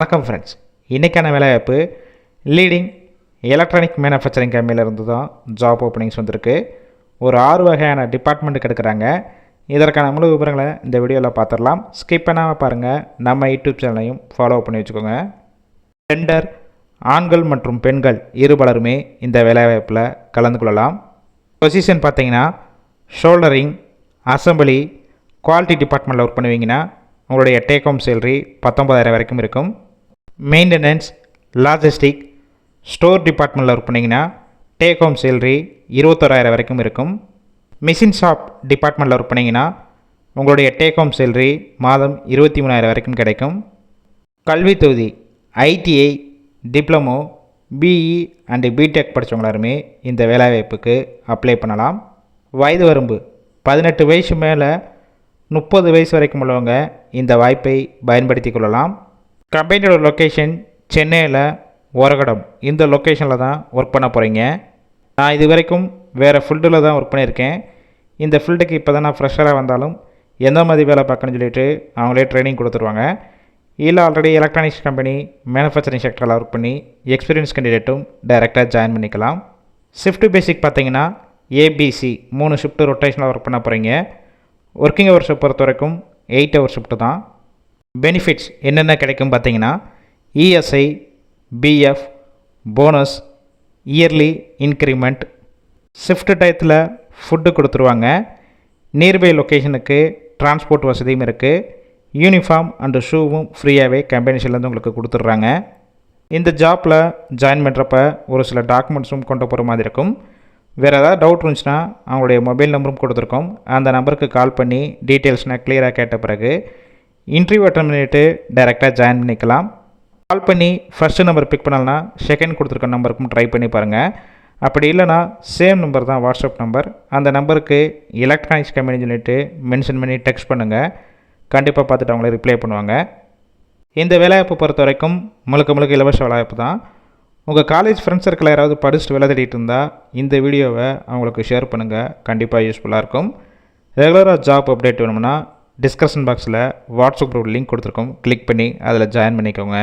வணக்கம் ஃப்ரெண்ட்ஸ் இன்றைக்கான வேலைவாய்ப்பு லீடிங் எலக்ட்ரானிக் மேனுஃபேக்சரிங் கம்பெனியிலேருந்து தான் ஜாப் ஓப்பனிங்ஸ் வந்திருக்கு. ஒரு ஆறு வகையான டிபார்ட்மெண்ட்டுக்கு எடுக்கிறாங்க. இதற்கான முழு விவரங்களை இந்த வீடியோவில் பார்த்துடலாம். ஸ்கிப் பண்ணாமல் பாருங்கள் நம்ம யூடியூப் சேனலையும் ஃபாலோ பண்ணி வச்சுக்கோங்க. ஜெண்டர் ஆண்கள் மற்றும் பெண்கள் இருபலருமே இந்த வேலைவாய்ப்பில் கலந்து கொள்ளலாம். பொசிஷன் பார்த்தீங்கன்னா ஷோல்டரிங் அசம்பிளி குவாலிட்டி டிபார்ட்மெண்ட்டில் ஒர்க் பண்ணுவீங்கன்னா உங்களுடைய டேக் ஹோம் சேலரி பத்தொம்பதாயிரம் வரைக்கும் இருக்கும். மெயின்டெனன்ஸ் லாஜிஸ்டிக் ஸ்டோர் டிபார்ட்மெண்ட்டில் ஒர்க் பண்ணிங்கன்னா டேக் ஹோம் சேலரி இருபத்தோராயிரம் வரைக்கும் இருக்கும். மிஷின் ஷாப் டிபார்ட்மெண்ட்டில் ஒர்க் பண்ணிங்கன்னா உங்களுடைய டேக் ஹோம் சேலரி மாதம் இருபத்தி மூணாயிரம் வரைக்கும் கிடைக்கும். கல்வி தொகுதி ITI diploma BE and B Tech படித்தவங்க எல்லாருமே இந்த வேலைவாய்ப்புக்கு அப்ளை பண்ணலாம். வயது வரம்பு பதினெட்டு வயசு மேலே முப்பது வயசு வரைக்கும் உள்ளவங்க இந்த வாய்ப்பை பயன்படுத்தி கொள்ளலாம். கம்பெனியோட லொக்கேஷன் சென்னையில் ஒரகடம் இந்த லொக்கேஷனில் தான் ஒர்க் பண்ண போகிறீங்க நான் இது வரைக்கும் வேறு ஃபீல்டில் தான் ஒர்க் பண்ணியிருக்கேன். இந்த ஃபீல்டுக்கு இப்போ தான் நான் ஃப்ரெஷராக வந்தாலும் எந்த மாதிரி வேலை பார்க்கணும்னு சொல்லிட்டு அவங்களே ட்ரைனிங் கொடுத்துருவாங்க. இல்லை ஆல்ரெடி எலக்ட்ரானிக்ஸ் கம்பெனி மேனுஃபேக்சரிங் செக்டரில் ஒர்க் பண்ணி எக்ஸ்பீரியன்ஸ் கேண்டிடேட்டும் டைரெக்டாக ஜாயின் பண்ணிக்கலாம். ஷிஃப்ட் பேசிக் பார்த்தீங்கன்னா ஏபிசி மூணு ஷிஃப்ட்டு ரொட்டேஷனில் ஒர்க் பண்ண போகிறீங்க ஒர்க்கிங் ஹவர்ஸை பொறுத்த வரைக்கும் எயிட் ஹவர் ஷிஃப்ட்டு தான். பெனிஃபிட்ஸ் என்னென்ன கிடைக்கும் பார்த்தீங்கன்னா ESI PF bonus yearly increment shift டயத்தில் ஃபுட்டு கொடுத்துருவாங்க. நியர்பை லொக்கேஷனுக்கு டிரான்ஸ்போர்ட் வசதியும் இருக்குது யூனிஃபார்ம் அண்டு ஷூவும் ஃப்ரீயாகவே கம்பெனிஸ்லேருந்து உங்களுக்கு கொடுத்துட்றாங்க. இந்த ஜாப்பில் ஜாயின் பண்ணுறப்ப ஒரு சில டாக்குமெண்ட்ஸும் கொண்டு போகிற மாதிரி இருக்கும். வேறு ஏதாவது டவுட் இருந்துச்சுன்னா அவங்களுடைய மொபைல் நம்பரும் கொடுத்துருக்கோம். அந்த நம்பருக்கு கால் பண்ணி டீட்டெயில்ஸ்னால் க்ளியராக கேட்ட பிறகு இன்டர்வியூ அட்டன் பண்ணிவிட்டு டைரெக்டாக ஜாயின் பண்ணிக்கலாம். கால் பண்ணி ஃபஸ்ட்டு நம்பர் பிக் பண்ணலன்னா செகண்ட் கொடுத்துருக்க நம்பருக்கும் ட்ரை பண்ணி பாருங்கள் அப்படி இல்லைனா சேம் நம்பர் தான் வாட்ஸ்அப் நம்பர் அந்த நம்பருக்கு எலக்ட்ரானிக்ஸ் கம்பெனி சொல்லிட்டு மென்ஷன் பண்ணி டெக்ஸ்ட் பண்ணுங்கள் கண்டிப்பாக பார்த்துட்டு அவங்களே ரிப்ளை பண்ணுவாங்க. இந்த வேலைவாய்ப்பு பொறுத்த வரைக்கும் முழுக்க முழுக்க இலவச வேலைவாய்ப்பு தான். உங்கள் காலேஜ் ஃப்ரெண்ட்ஸ் சர்க்கிள் யாராவது படிச்சுட்டு வேலை தேடிட்டு இருந்தால் இந்த வீடியோவை அவங்களுக்கு ஷேர் பண்ணுங்கள் கண்டிப்பாக யூஸ்ஃபுல்லாக இருக்கும். ரெகுலராக ஜாப் அப்டேட் வேணும்னா டிஸ்கஷன் பாக்ஸில் வாட்ஸ்அப் குரூப் லிங்க் கொடுத்துருக்கோம். கிளிக் பண்ணி அதில் ஜாயின் பண்ணிக்கோங்க.